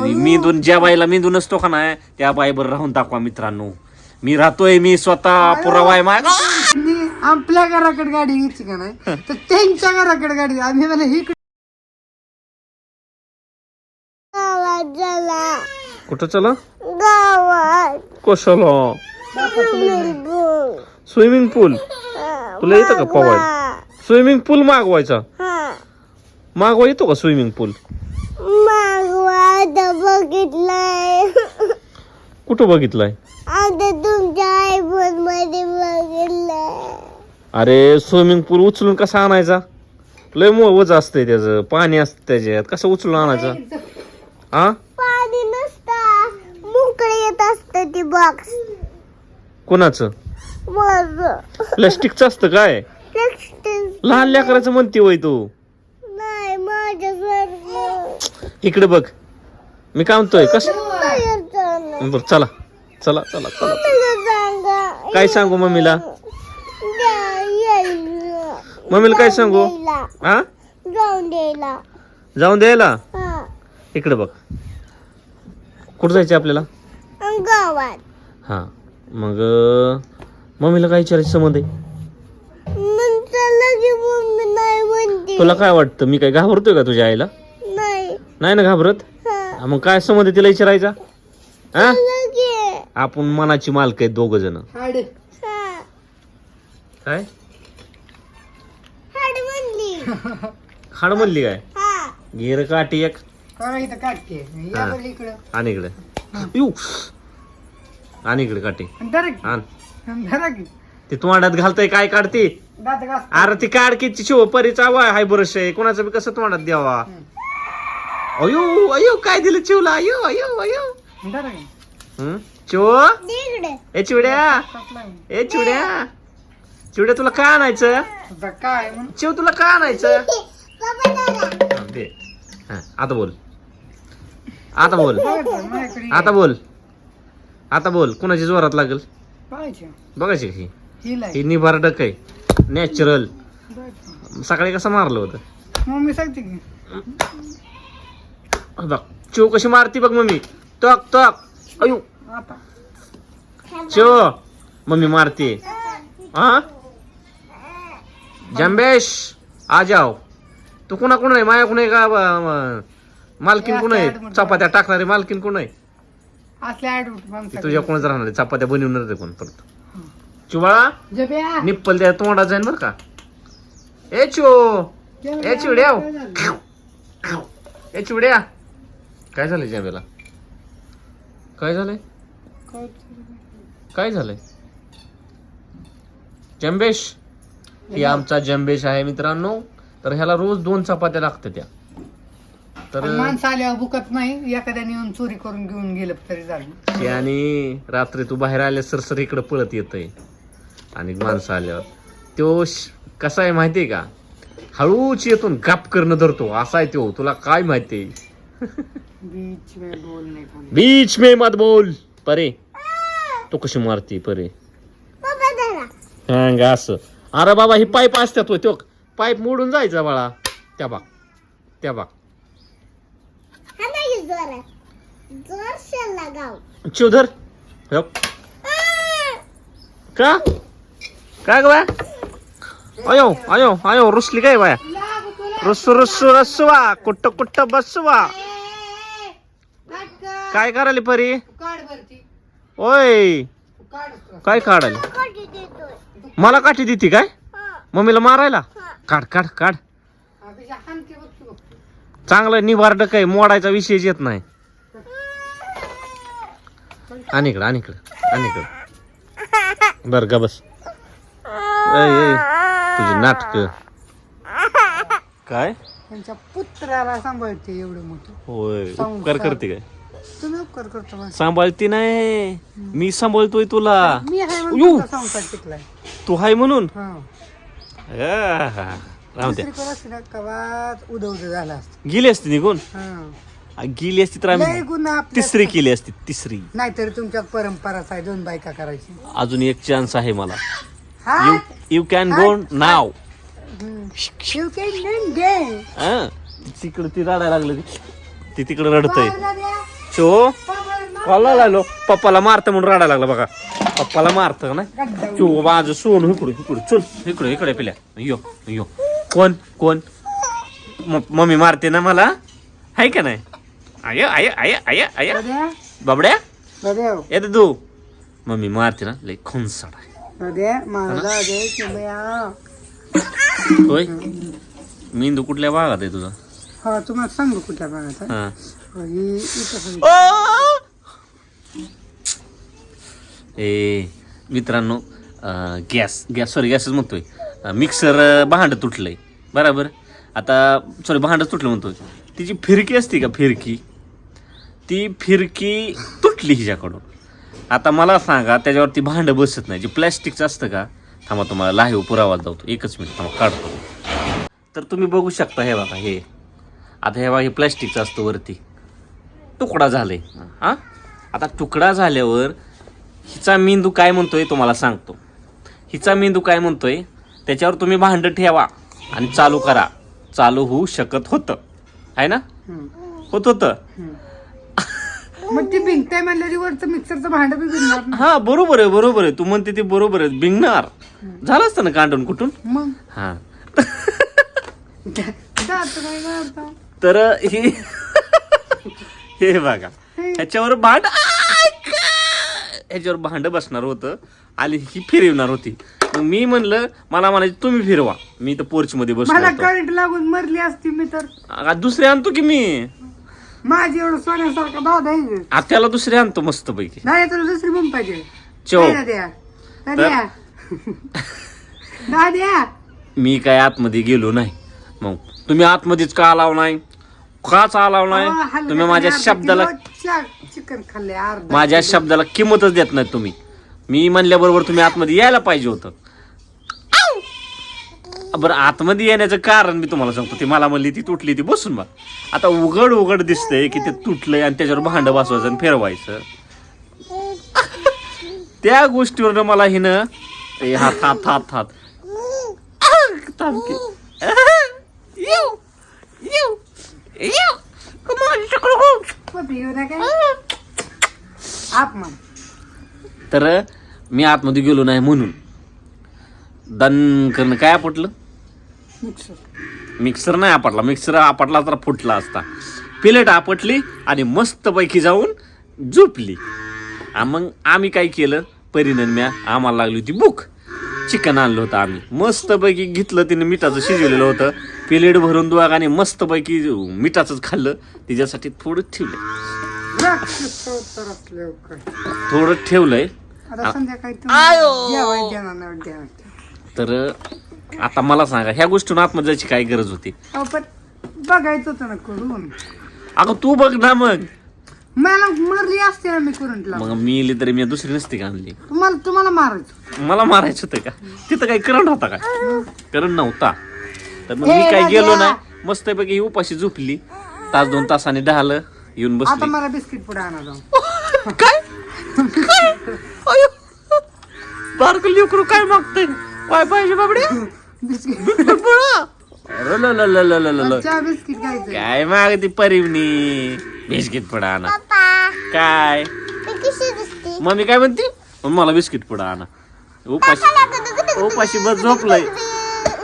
मी दोन ज्या बाईला मी दोन असतो का नाही त्या बाईबर राहून दाखवा मित्रांनो. मी राहतोय मी स्वतः पुरावा आहे माझा आपल्या घराकडे गाडी घ्यायची का नाही? तर त्यांच्या घराकडे गाडी आम्ही मला ही कुठं चला? गावात. कशाला? Swimming pool. तुला येतं का पवायला? स्विमिंग पूल मागवायचा? मागवा येतो का स्विमिंग पूल? बघितलंय. कुठं बघितलाय? आता तुमच्या आयफोनमध्ये बघितलंय. अरे स्विमिंग पूल उचलून कसा आणायचा? लय वज असतंय त्याचं. पाणी असतं त्याच्यात. कसं उचलून आणायचं? हा पाणी नसता. मोकळे येत असत ती बॉक्स कोणाचं? माझं. प्लॅस्टिकचं असतं काय? लहान लेकराचं म्हणते वय तू. नाही माझ्यासारखं. इकडे बघ. मी काय म्हणतोय कस. बर चला चला चला चला. काय सांगू मम्मीला. मम्मीला काय सांगू. हा? जाऊन द्यायला. जाऊन द्यायला? हा. इकडे बघ. कुठं जायचं आपल्याला? गावात. हा. मग मम्मीला काय विचारायचं संबंध आहे? तुला काय वाटतं? मी काय घाबरतोय का तुझ्या आईला? नाही. नाही ना घाबरत? हा मग काय संबंध आहे तिला विचारायचा? हा? आपण मनाची मालक आहेत दोघ जण. हाड. हा. काय? हाड म्हणली. खाड म्हणली काय? हा. गिर काठी एक. करा इथं काढते या बरं इकडं. आणि इकडे. यू. आणि इकडे काठी. आणि धरा की. आण. धरा की. ते तोंडात घालतय काय काढते? दात घास अरे ती काडकीची शिव परीचा वाय हाय बरस आहे कोणाचं बी कसं तोंडात द्यावा? अयो अयो काय दिलं चिवला? अयो अयो अयो. की हं? चिव? ए चिवड्या. ए चिवड्या. चिवड्या तुला काय आणायचं? काय म्हणून चिव तुला काय आणायचं? बाबा दादा हा, दे. हा, आता बोल. आता बोल. माझ्याकडे आता? बोल. आता बोल. कुणाची जोरात लागल? पाहायचे बघायची ही? हिला ही निभार डक आहे. नॅचरल. सकाळी कसं मारलं होतं? मम्मी सांगते की. बघ. चिव कशी मारती बघ मम्मी. तक तक. अयो चिव मम्मी मारते. हा? जंबेश आ जाओ तू कुणा कुण आहे माया कुण आहे का मालकीन कुण आहे? चपात्या टाकणारी मालकीन कुण आहे? तुझ्या कोणच राहणार आहे? चपात्या बनवणार आहे कोण परत. चिवाळा? निप्पल त्या तोंडात जाईन बर का? ए चो ए चिवड्या. ए चिवड्या. काय झालंय जंबेला काय झालंय? काय झालंय? जंबेश? ही आमचा जंबेश आहे मित्रांनो. तर ह्याला रोज दोन चपात्या लागतात त्या तर माणसं आल्यावर बुकत नाही. एखाद्याने येऊन चोरी करून घेऊन गेलं तरी झालं आणि रात्री तू बाहेर आल्या सरसर इकडे पळत येतय. आणि माणसं आल्यावर. तो श- कसा आहे माहितीये का? हळूच येतून गाप करणं धरतो. असा आहे तो तुला काय माहितीये बीच में बोल नहीं। बीच में मत बोल। परे। तो कशी मारती परे? बाबा असं. अरे बाबा ही पाईप असतात हो तो पाईप मोडून जायचा बाळा. त्या बाग त्या बाग हा हो. का? काय ग बाया अयो अयो अयो रुसली काय बाया? रुसू रुसू रसवा कुट्ट कुट्ट बसवा काय करायली परी? काढ भरती. ओय. काढ काय काढायला? मला काठी देते काय? हा. मम्मीला मारायला? काढ काढ काढ. चांगलं निवारड काय मोडायचा विषयच येत नाही. आणि इकडं आणि इकडं आणि इकडं. बर का बस. तुझी नाटक. काय? त्यांच्या पुत्राला सांभाळते एवढं मोठं. होय. उपकार करते काय? तुम्ही उपकार करतो. सांभाळती नाही. मी सांभाळतोय तुला. मी आहे. म्हणून तुमचा संसार टिकलाय. तू हाय म्हणून? हा. आह, राहू असते ना कवाच उद उद झाला असत. गेली असती निघून? हा. गेली असती तर लय आम्ही गुन्हा आपल्या तिसरी केली असती तिसरी. नाहीतर तुमच्यात परंपराच आहे दोन बायका करायची. अजून एक चान्स आहे मला. हा? यू यू कॅन गो नाव शिव तिकडे ती रडायला लागलं. ती तिकडे रडतय. शो. कॉलला लागलो पप्पाला मारतं म्हणून रडायला लागला बघा. पप्पाला मारतं ना चो माझं सोन इकडे इकडे चल इकडे इकडे पिल्या. यो यो. कोण कोण? मम्मी मारते ना मला? हाय का नाही? I I I I I. बाबड्या? येते तू. मम्मी मारते ना लय खुनसाड आहे. की बया होय? मेंदू कुठल्या भागात आहे तुझा? हा तुम्हाला सांगू कुठल्या भागात आहे? हा. हो, ही इथं आहे. ए मित्रांनो गॅस गॅस सॉरी गॅसच म्हणतोय. मिक्सर भांड तुटलंय. बरोबर? आता सॉरी भांड तुटलं म्हणतोय. तिची फिरकी असते का फिरकी? ती फिरकी तुटली हिच्याकडून. आता मला सांगा त्याच्यावरती भांड बसत नाही. जे प्लॅस्टिकचं असतं का? थांबा तुम्हाला लाईव्ह पुरावा जातो एकच मिनिट थांबा काढतो. तर तुम्ही बघू शकता हे बघा हे. आता हे बघा हे प्लॅस्टिकचं असतं वरती. तुकडा झाले. हा? आता तुकडा झाल्यावर हिचा मेंदू काय म्हणतोय तुम्हाला सांगतो. हिचा मेंदू काय म्हणतोय? त्याच्यावर तुम्ही भांड ठेवा आणि चालू करा. चालू होऊ शकत होतं. आहे ना. होत होतं. मग ती भिंगताय म्हणल्यावर वरचं मिक्सरचं भांड बी भिंगणार ना. हा बरोबर आहे बरोबर आहे. तू म्हणते ते बरोबर आहे. बिंगणार झालं असतं ना कांडून कुठून? मग? हा. जातं काय करता तर हे हे बघा. ह्याच्यावर भांड ह्याच्यावर भांड बसणार होतं. आणि ही फिरवणार होती. मग मी म्हणलं मला म्हणायचं तुम्ही फिरवा. मी तर पोर्च मध्ये मला करंट लागून मरली असती मी तर. आ, दुसरे आणतो की मी? माझी एवढं सोन्यासारखा दादा आहे आत्याला दुसरे आणतो मस्त पैकी दादा तुला दुसरी पाहिजे दाद्या मी काय आतमध्ये गेलो नाही. मग तुम्ही आतमध्येच का आलाव नाही? काच आलाव नाही तुम्ही माझ्या शब्दाला किलो चा- चिकन खाल्ले अर्धा माझ्या शब्दाला किंमतच देत नाही तुम्ही. मी म्हणल्याबरोबर तुम्ही आतमध्ये यायला पाहिजे होतं. बरं आतमध्ये येण्याचं कारण मी तुम्हाला सांगतो. ती मला म्हणली ती तुटली ती बसून बा आता उघड उघड दिसतंय की ते तुटलंय आणि त्याच्यावर भांड बसवायचं आणि फिरवायचं. त्या गोष्टीवर मला हिनं ए, हात हात हात हात. थांब की. येऊ, येऊ, येऊ. Come on, नका. आप मग तर मी आतमध्ये गेलो नाही म्हणून. दन करणं काय आपटलं? मिक्सर मिक्सर नाही आपटला. मिक्सर आपटला तर फुटला असता. प्लेट आपटली आणि मस्तपैकी जाऊन झोपली. आ मग आम्ही काय केलं? परिणन म्या आम्हाला लागली होती भूक. चिकन आणलं होतं आम्ही. मस्तपैकी घेतलं तिने मिठाचं शिजवलेलं होतं. प्लेट भरून दोघांनी मस्तपैकी मिठाचंच खाल्लं. तिच्यासाठी थोडं ठेवलं राक्षसोत्तर असले काय थोडं ठेवलंय. तर आता मला सांगा ह्या गोष्टीतून आत्महत्याची जायची काय गरज होती? बघायचं होतं ना करून. अगं तू बघ ना मग. मला मरली असते ना मी करंट लावून मग मी इली तरी मी दुसरी नसती का आणली? तुम्हाला तुम्हाला मारायचं मला मारायचं होतं का? तिथं काही करंट होता का? करंट नव्हता. तर मग मी काय गेलो राजा. नाही. मस्तपैकी ही उपाशी झोपली. तास दोन तासाने ढालं येऊन आता बसली मला बिस्किट पुढे आणा जाऊ काय? बारक लेकरू काय मागतंय? काय पाहिजे बाबडे बिस्किट. अरे ल ल ल ल ल ल. चहा बिस्किट घ्यायचं. काय मागती परिवनी बिस्किट पुडा आणा. काय? मम्मी काय म्हणते? मला बिस्किट पुडा आणा. उपाशी उपाशी बस झोपलंय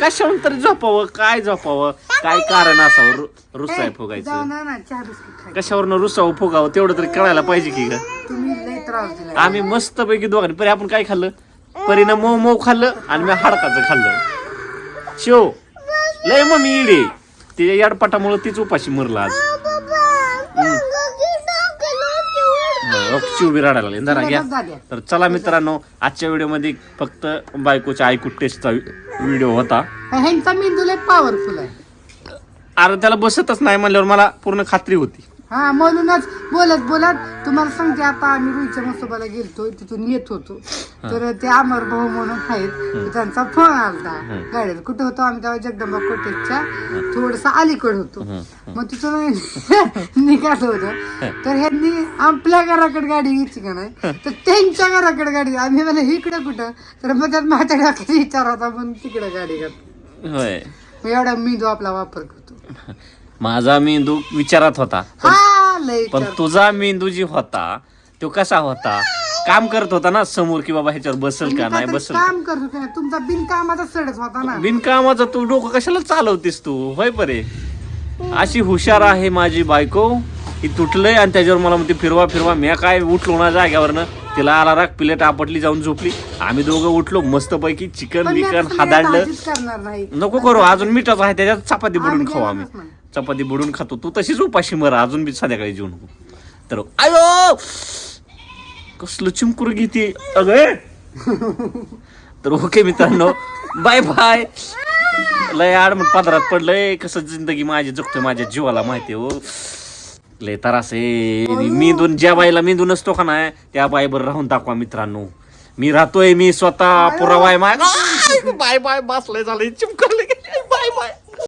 कशाहून तरी झोपावं? काय झोपावं? काय कारण असावं? रु- रुसाय जाऊ फुगायचं. ना ना चहा बिस्किट खायचं कशावरनं रुसावं फुगावं? तेवढं तरी कळायला पाहिजे की ग. तुम्ही लय त्रास दिला आम्ही मस्त पैकी दोघांनी परी आपण काय खाल्लं? परीनं मऊ मऊ खाल्लं आणि मी हाडकाचं खाल्लं. शिव लय मम्मी इडे. तिच्या याडपाटामुळे तीच उपाशी मरला आज. शिव बी रडायला लागले. जरा घ्या. तर चला मित्रांनो आजच्या व्हिडिओमध्ये फक्त बायकोच्या आयकू टेस्टचा व्हिडिओ होता. ह्यांचा मेंदू लय पॉवरफुल आहे. अरे त्याला बसतच नाही म्हणल्यावर मला पूर्ण खात्री होती. हा म्हणूनच बोलत बोलत तुम्हाला सांगते आता आम्ही रुईच्या मसोबाला गेलतो तिथून येत होतो. तर ते अमर भाऊ म्हणून आहेत तर त्यांचा फोन आलता. गाडीवर कुठे होतो आम्ही तेव्हा जगदंबा कोटेच्या थोडस अलीकड होतो. मग तिथून निघालो होतो. तर ह्यांनी आपल्या घराकडे गाडी घ्यायची का नाही? तर त्यांच्या घराकडे गाडी आम्ही मला इकडे कुठं? तर मग त्यात माझ्या डोक्यात विचार होता म्हणून तिकडे गाडी घात एवढा मेंदू आपला वापर करतो. माझा मेंदू विचारात होता. हा लय पण. तुझा मेंदू जी होता तो कसा होता? काम करत होता ना समोर की बाबा ह्याच्यावर बसल का नाही बसल काम करतो का? तुमचा बिनकामाचा सडच होता ना. बिनकामाचा तू डोकं कशाला चालवतेस तू? होय बरे अशी हुशार आहे माझी बायको. ही तुटलंय आणि त्याच्यावर मला म्हणते फिरवा फिरवा. मी काय उठलो ना जाग्यावरनं तिला आला राग प्लेट आपटली जाऊन झोपली. आम्ही दोघं उठलो मस्तपैकी चिकन बिकन हादाडलं भाजीच करणार नाही. नको करू अजून मिठाचं आहे त्याच्यात चपाती आम्ही खाऊ आम्ही. चपाती बुडून खातो. तू तशीच उपाशी मर. अजून बी संध्याकाळी जेवण नको. तर आयो! कसलं चिमकुर घेते. अगं तर ओके मित्रांनो बाय बाय लय आडमट पदरात पडलंय. कसं जिंदगी माझी जगतोय माझ्या जीवाला माहिती हो. लय तरास आहे. मेंदून ज्या बाईला मेंदून असतो का नाही त्या बाईबर राहून दाखवा मित्रांनो. मी राहतोय मी स्वतः पुरावाय माय बाय बाय बसलंय झालंय. चिमकरले